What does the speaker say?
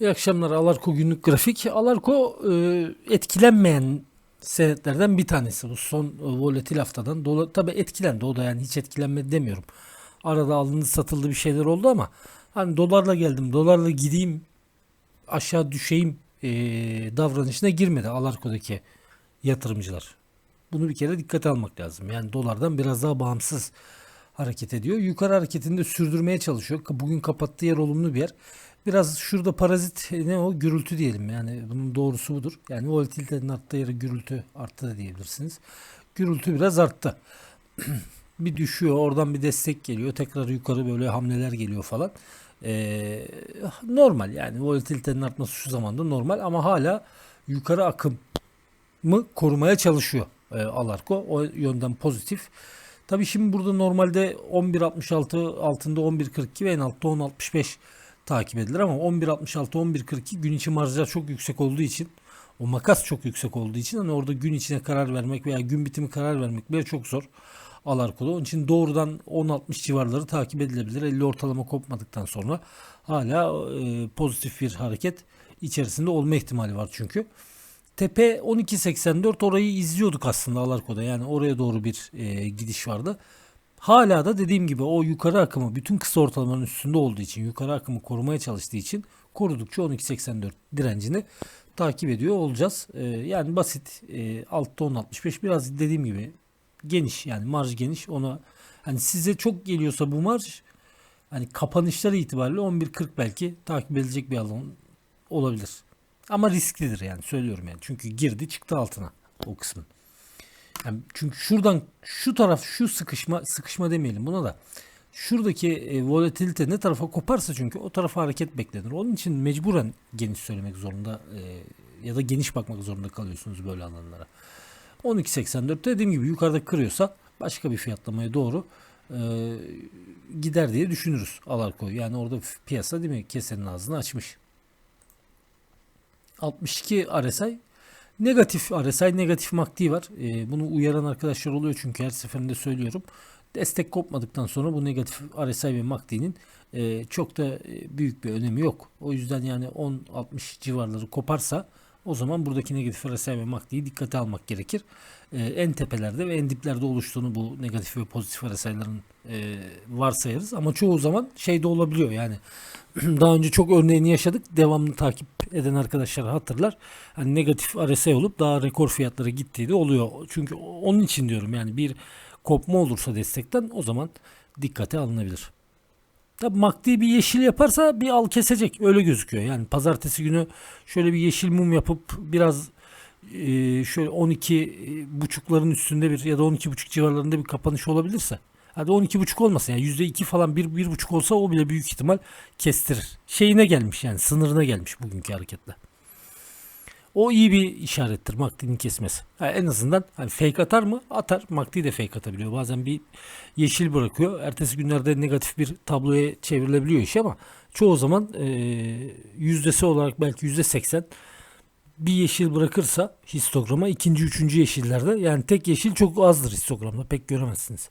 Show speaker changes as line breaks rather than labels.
İyi akşamlar. Alarko günlük grafik. Alarko e, etkilenmeyen senetlerden bir tanesi. Bu son e, volatil haftadan. Dola, tabii etkilendi. O da yani hiç etkilenmedi demiyorum. Arada alındı satıldı bir şeyler oldu ama hani dolarla geldim, dolarla gideyim, aşağı düşeyim e, davranışına girmedi Alarko'daki yatırımcılar. Bunu bir kere dikkate almak lazım. Yani dolardan biraz daha bağımsız hareket ediyor. Yukarı hareketini de sürdürmeye çalışıyor. Bugün kapattığı yer olumlu bir yer. Biraz şurada parazit ne o gürültü diyelim. Yani bunun doğrusu budur. Yani volatilitenin arttığı yere gürültü arttı da diyebilirsiniz. Gürültü biraz arttı. bir düşüyor oradan bir destek geliyor. Tekrar yukarı böyle hamleler geliyor falan. Ee, normal yani volatilitenin artması şu zamanda normal ama hala yukarı akım mı korumaya çalışıyor e, Alarko. O yönden pozitif. Tabii şimdi burada normalde 11.66 altında 11.42 ve en altta 10.65 takip edilir ama 11.66 11.42 gün içi marjlar çok yüksek olduğu için o makas çok yüksek olduğu için hani orada gün içine karar vermek veya gün bitimi karar vermek bile çok zor. Alarko'da. Onun için doğrudan 10.60 civarları takip edilebilir. 50 ortalama kopmadıktan sonra hala e, pozitif bir hareket içerisinde olma ihtimali var çünkü. Tepe 12.84 orayı izliyorduk aslında Alarko'da. Yani oraya doğru bir e, gidiş vardı. Hala da dediğim gibi o yukarı akımı bütün kısa ortalamanın üstünde olduğu için yukarı akımı korumaya çalıştığı için korudukça 12.84 direncini takip ediyor olacağız. E, yani basit e, altta 10.65 biraz dediğim gibi geniş yani marj geniş ona hani size çok geliyorsa bu marj hani kapanışları itibariyle 11.40 belki takip edilecek bir alan olabilir. Ama risklidir yani söylüyorum yani. Çünkü girdi çıktı altına o kısmın. Yani çünkü şuradan şu taraf şu sıkışma sıkışma demeyelim buna da. Şuradaki e, volatilite ne tarafa koparsa çünkü o tarafa hareket beklenir. Onun için mecburen geniş söylemek zorunda e, ya da geniş bakmak zorunda kalıyorsunuz böyle alanlara. 12.84 dediğim gibi yukarıda kırıyorsa başka bir fiyatlamaya doğru e, gider diye düşünürüz Alarko'yu. Yani orada piyasa değil mi kesenin ağzını açmış. 62 RSI negatif RSI negatif MACD var. E, bunu uyaran arkadaşlar oluyor çünkü her seferinde söylüyorum. Destek kopmadıktan sonra bu negatif RSI ve MACD'nin e, çok da e, büyük bir önemi yok. O yüzden yani 10-60 civarları koparsa o zaman buradaki negatif RSI ve MACD'yi dikkate almak gerekir. E, en tepelerde ve en diplerde oluştuğunu bu negatif ve pozitif RSI'ların e, varsayarız. Ama çoğu zaman şey de olabiliyor yani daha önce çok örneğini yaşadık. Devamlı takip eden arkadaşlar hatırlar. Hani negatif RSI olup daha rekor fiyatlara gittiği de oluyor. Çünkü onun için diyorum yani bir kopma olursa destekten o zaman dikkate alınabilir. Tabi MACD bir yeşil yaparsa bir al kesecek. Öyle gözüküyor. Yani pazartesi günü şöyle bir yeşil mum yapıp biraz e, şöyle 12 buçukların üstünde bir ya da 12 buçuk civarlarında bir kapanış olabilirse Hadi 12,5 olmasın yani %2 falan 1 1,5 olsa o bile büyük ihtimal kestirir. Şeyine gelmiş yani sınırına gelmiş bugünkü hareketle. O iyi bir işarettir MACD'nin kesmesi. Yani en azından hani fake atar mı? Atar. MACD de fake atabiliyor. Bazen bir yeşil bırakıyor. Ertesi günlerde negatif bir tabloya çevrilebiliyor iş ama çoğu zaman e, yüzdesi olarak belki yüzde seksen bir yeşil bırakırsa histograma ikinci üçüncü yeşillerde yani tek yeşil çok azdır histogramda pek göremezsiniz.